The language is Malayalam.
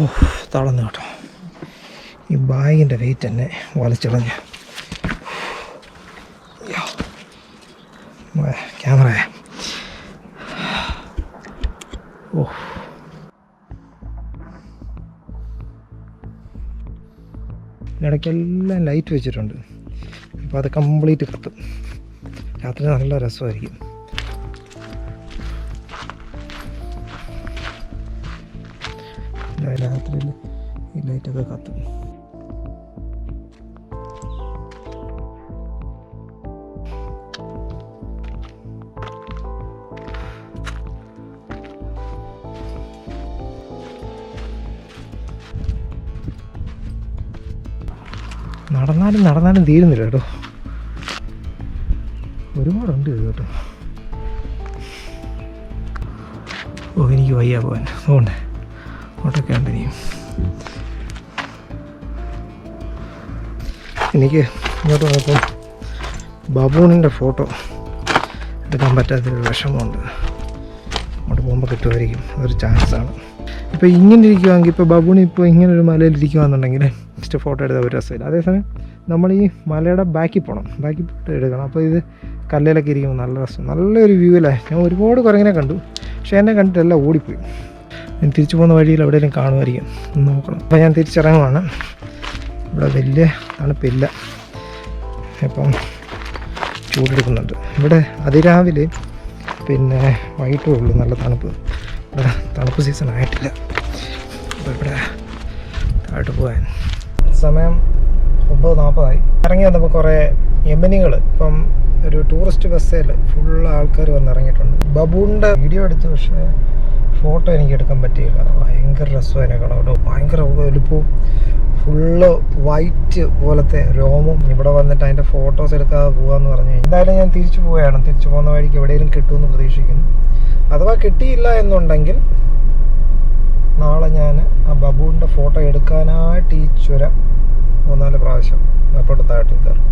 ഓ തളർന്നു കേട്ടോ. ഈ ബാഗിന്റെ വെയിറ്റ് തന്നെ വലിച്ചിളഞ്ഞ് ക്യാമറ. ഓ ഇടയ്ക്കെല്ലാം ലൈറ്റ് വെച്ചിട്ടുണ്ട്. അപ്പോൾ അത് കംപ്ലീറ്റ് കത്തും. രാത്രി നല്ല രസമായിരിക്കും. രാത്രിയിൽ ഈ ലൈറ്റൊക്കെ കത്തും. നടന്നാലും നടന്നാലും തീരുന്നില്ല കേട്ടോ. ഒരുപാടുണ്ട് ഇത് കേട്ടോ. ഓ എനിക്ക് വയ്യ പോകാൻ അതുകൊണ്ട് ഓട്ടൊക്കെ ഉണ്ട് എനിക്ക് ഇങ്ങോട്ട് വന്നപ്പോൾ ബബൂണിന്റെ ഫോട്ടോ എടുക്കാൻ പറ്റാത്തൊരു വിഷമമുണ്ട്. അങ്ങോട്ട് പോകുമ്പോൾ കിട്ടുമായിരിക്കും. അതൊരു ചാൻസാണ് ഇപ്പോൾ ഇങ്ങനെ ഇരിക്കുവാണെങ്കിൽ ഇപ്പോൾ ബബൂണി ഇപ്പോൾ ഇങ്ങനെ ഒരു മലയിൽ ഇരിക്കുകയാണെന്നുണ്ടെങ്കിൽ ജസ്റ്റ് ഫോട്ടോ എടുത്താൽ ഒരു രസമില്ല. അതേസമയം നമ്മൾ ഈ മലയുടെ ബാക്കിൽ പോകണം ബാക്കിൽ പോയിട്ട് എടുക്കണം. അപ്പോൾ ഇത് കല്ലിലൊക്കെ ഇരിക്കുമ്പോൾ നല്ല രസം. നല്ലൊരു വ്യൂ അല്ലേ? ഞാൻ ഒരുപാട് കുറങ്ങനെ കണ്ടു. പക്ഷേ എന്നെ കണ്ടിട്ടെല്ലാം ഓടിപ്പോയി. തിരിച്ചു പോകുന്ന വഴിയിൽ എവിടെയെങ്കിലും കാണുമായിരിക്കും. നോക്കണം. അപ്പോൾ ഞാൻ തിരിച്ചിറങ്ങുവാണ്. ഇവിടെ വലിയ തണുപ്പില്ല. ഇപ്പം ചൂടെടുക്കുന്നുണ്ട്. ഇവിടെ അതിരാവിലെ പിന്നെ വൈകിട്ടേ ഉള്ളൂ. നല്ല തണുപ്പ്. ഇവിടെ തണുപ്പ് സീസൺ ആയിട്ടില്ല. അപ്പോൾ ഇവിടെ താഴോട്ട് പോകാൻ. സമയം ഒമ്പത് നാൽപ്പതായി. ഇറങ്ങി വന്നപ്പോൾ കുറേ യമനികൾ ഇപ്പം ഒരു ടൂറിസ്റ്റ് ബസ്സിൽ ഫുൾ ആൾക്കാർ വന്ന് ഇറങ്ങിയിട്ടുണ്ട് വീഡിയോ എടുത്തു പക്ഷേ ഫോട്ടോ എനിക്ക് എടുക്കാൻ പറ്റിയില്ല. ഭയങ്കര രസമായിരുന്നു കാണാം ഭയങ്കര വലുപ്പവും ഫുള്ള് വൈറ്റ് പോലത്തെ രോമം ഇവിടെ വന്നിട്ട് അതിന്റെ ഫോട്ടോസ് എടുക്കാതെ പോകാമെന്ന് പറഞ്ഞു എന്തായാലും ഞാൻ തിരിച്ചു പോവുകയാണ്. തിരിച്ചു പോകുന്ന വഴിക്ക് എവിടെയെങ്കിലും കിട്ടുമെന്ന് പ്രതീക്ഷിക്കുന്നു. അഥവാ കിട്ടിയില്ല എന്നുണ്ടെങ്കിൽ നാളെ ഞാൻ ആ ബബുവിന്റെ ഫോട്ടോ എടുക്കാനായിട്ട് ഈ ചുരം മൂന്നാൽ പ്രാവശ്യം താഴ്ത്തി കയറും.